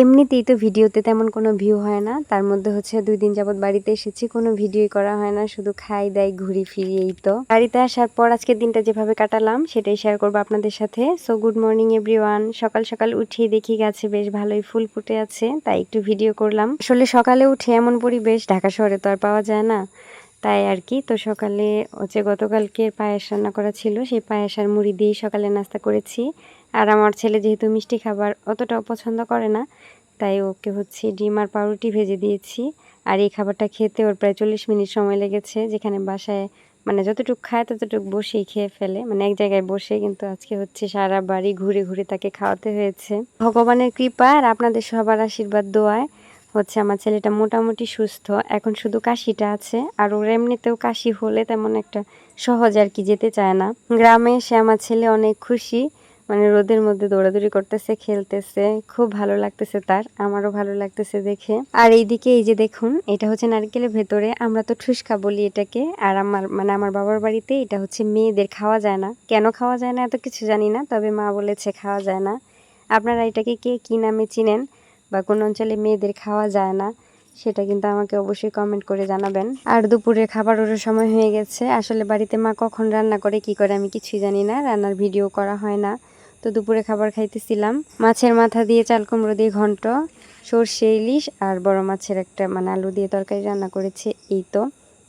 এমনিতেই তো ভিডিওতে তেমন কোনো ভিউ হয় না। তার মধ্যে হচ্ছে দুই দিন যাবত বাড়িতে এসেছি, কোনো ভিডিওই করা হয় না, শুধু খাই, দাই, ঘুরি ফিরি এই তো। বাড়িতে আসার পর আজকের দিনটা যেভাবে কাটালাম, সেটাই শেয়ার করব আপনাদের সাথে। সো গুড মর্নিং এভরিওয়ান সকাল সকাল উঠিয়ে দেখি গাছে বেশ ভালোই ফুল ফুটে আছে, তাই একটু ভিডিও করলাম। আসলে সকালে উঠে এমন পরিবেশ, ঢাকা শহরে তো আর পাওয়া যায় না। তাই আর কি, তো সকালে হচ্ছে গতকালকে পায়েস রান্না করা ছিল, সেই পায়েস আর মুড়ি দিয়েই সকালে নাস্তা করেছি। আর আমার ছেলে যেহেতু মিষ্টি খাবার অতটাও পছন্দ করে না, তাই ওকে হচ্ছে ডিম আর পাউরুটি ভেজে দিয়েছি। আর এই খাবারটা খেতে ওর প্রায় চল্লিশ মিনিট সময় লেগেছে, যেখানে বাসায় মানে যতটুকু খায় ততটুকু বসেই খেয়ে ফেলে। মানে এক জায়গায় বসে কিন্তু আজকে হচ্ছে সারা বাড়ি ঘুরে ঘুরে তাকে খাওয়াতে হয়েছে। ভগবানের কৃপা আর আপনাদের সবার আশীর্বাদ দোয়ায় হচ্ছে আমার ছেলেটা মোটামুটি সুস্থ। এখন শুধু কাশিটা আছে, আর ওর এমনিতেও কাশি হলে তেমন একটা সহজ আর কি যেতে চায় না। গ্রামে এসে আমার ছেলে অনেক খুশি। মানে রোদের মধ্যে দৌড়াদৌড়ি করতেছে, খেলতেছে। খুব ভালো লাগতেছে তার, আমারও ভালো লাগতেছে দেখে। আর এইদিকে এই যে দেখুন, এটা হচ্ছে নারকেলের ভেতরে, আমরা তো ঠুসকা বলি এটাকে। আর আমার মানে আমার বাবার বাড়িতে এটা হচ্ছে মেয়েদের খাওয়া যায় না। কেন খাওয়া যায় না এত কিছু জানি না, তবে মা বলেছে খাওয়া যায় না। আপনারা এটাকে কে, কী নামে চিনেন? বা কোন অঞ্চলে মেয়েদের খাওয়া যায় না? সেটা কিন্তু আমাকে অবশ্যই কমেন্ট করে জানাবেন। আর দুপুরে খাবার ওঠার সময় হয়ে গেছে। আসলে বাড়িতে মা কখন রান্না করে, কি করে, আমি কিছুই জানি না। রান্নার ভিডিও করা হয় না। তো দুপুরে খাবার খাইতেছিলাম। মাছের মাথা দিয়ে চাল কুমড়ো দিয়ে ঘন্ট, সর্ষে, ইলিশ আর বড় মাছের একটা মানে আলু দিয়ে তরকারি রান্না করেছে। এই তো।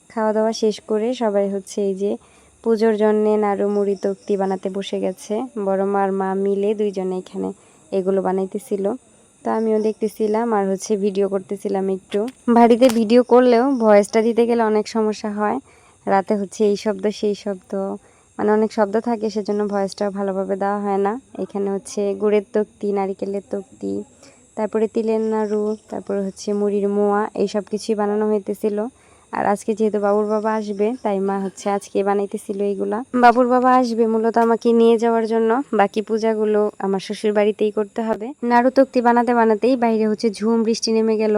খাওয়া দাওয়া শেষ করে সবাই হচ্ছে এই যে পুজোর জন্যে নাড়ু, মুড়ি, তক্তি বানাতে বসে গেছে। বড় মার মা মিলে দুইজনে এখানে এগুলো বানাইতেছিল। তো আমিও দেখতেছিলাম আর হচ্ছে ভিডিও করতেছিলাম একটু। বাড়িতে ভিডিও করলেও ভয়েসটা দিতে গেলে অনেক সমস্যা হয়। রাতে হচ্ছে এই শব্দ, সেই শব্দ মানে অনেক শব্দ থাকে, সেজন্য ভয়েসটাও ভালোভাবে দেওয়া হয় না। এখানে হচ্ছে গুড়ের তক্তি, নারিকেলের তক্তি, তারপরে তিলের নাড়ু, তারপরে হচ্ছে মুড়ির মোয়া, এই সব কিছুই বানানো হইতেছিল। আর আজকে যেহেতু বাবুর বাবা আসবে, তাই মা হচ্ছে আজকে বানাইতেছিল এইগুলা। বাবুর বাবা আসবে মূলত আমাকে নিয়ে যাওয়ার জন্য। বাকি পূজাগুলো আমার শ্বশুর বাড়িতেই করতে হবে। নাড়ু তক্তি বানাতে বানাতেই বাইরে হচ্ছে ঝুম, বৃষ্টি নেমে গেল।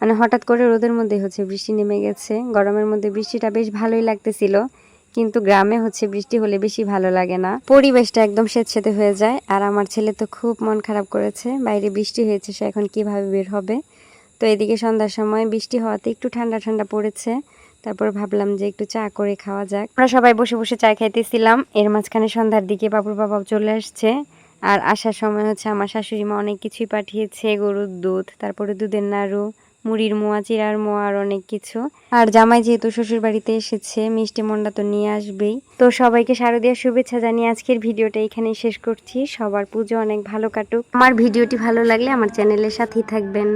মানে হঠাৎ করে রোদের মধ্যে হচ্ছে বৃষ্টি নেমে গেছে। গরমের মধ্যে বৃষ্টিটা বেশ ভালোই লাগতেছিল। কিন্তু গ্রামে হচ্ছে বৃষ্টি হলে বেশি ভালো লাগে না। পরিবেশটা একদম স্বেচ্ছেতে হয়ে যায়। আর আমার ছেলে তো খুব মন খারাপ করেছে। বাইরে বৃষ্টি হয়েছে, সে এখন কীভাবে বের হবে? তো এদিকে সন্ধ্যার সময় বৃষ্টি হওয়াতে একটু ঠান্ডা ঠান্ডা পড়েছে। তারপর ভাবলাম যে একটু চা করে খাওয়া যাক। আমরা সবাই বসে বসে চা খাইতেছিলাম। এর মাঝখানে সন্ধ্যার দিকে বাবুর বাবা চলে আসছে। আর আসার সময় হচ্ছে আমার শাশুড়ি মা অনেক কিছুই পাঠিয়েছে, গরুর দুধ, তারপরে দুধের নাড়ু মুড়ির মোয়া, চিরার মোয়া আর অনেক কিছু। আর জামাই যেহেতু শ্বশুর বাড়িতে এসেছে, মিষ্টি মন্ডা তো নিয়ে আসবেই। তো সবাইকে শারদীয় শুভেচ্ছা জানিয়ে আজকের ভিডিওটা এখানেই শেষ করছি। সবার পুজো অনেক ভালো কাটুক। আমার ভিডিওটি ভালো লাগলে আমার চ্যানেলের সাথেই থাকবেন।